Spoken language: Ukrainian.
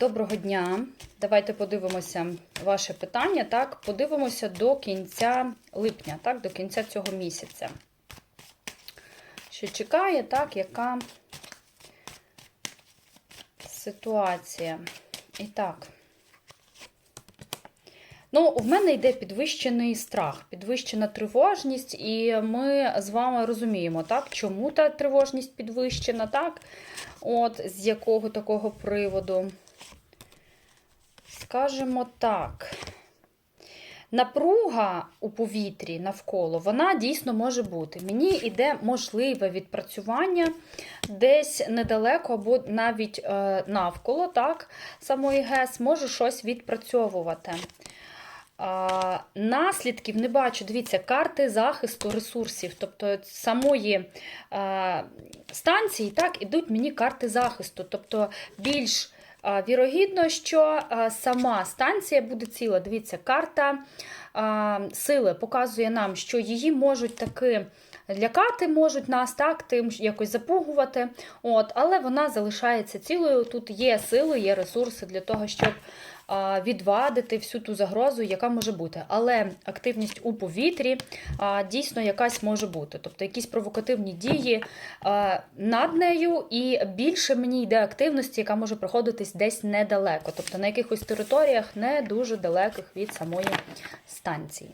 Доброго дня. Давайте подивимося ваше питання. Так, подивимося до кінця липня, так, до кінця цього місяця. Що чекає, так, яка ситуація? І так. Ну, в мене йде підвищений страх, підвищена тривожність, і ми з вами розуміємо, так, чому та тривожність підвищена, так? От, з якого такого приводу. Скажемо так. Напруга у повітрі навколо, вона дійсно може бути. Мені йде можливе відпрацювання десь недалеко або навіть е, навколо так, самої ГЕС, можу щось відпрацьовувати. А, наслідків не бачу. Дивіться, карти захисту ресурсів, тобто самої а, станції, так, ідуть мені карти захисту. Тобто більш вірогідно, що сама станція буде ціла. Дивіться, карта сили показує нам, що її можуть таки. Лякати можуть нас, так, тим якось запугувати, от, але вона залишається цілою. Тут є сили, є ресурси для того, щоб відвадити всю ту загрозу, яка може бути. Але активність у повітрі дійсно якась може бути. Тобто якісь провокативні дії над нею, і більше мені йде активності, яка може проходитись десь недалеко, тобто на якихось територіях не дуже далеких від самої станції.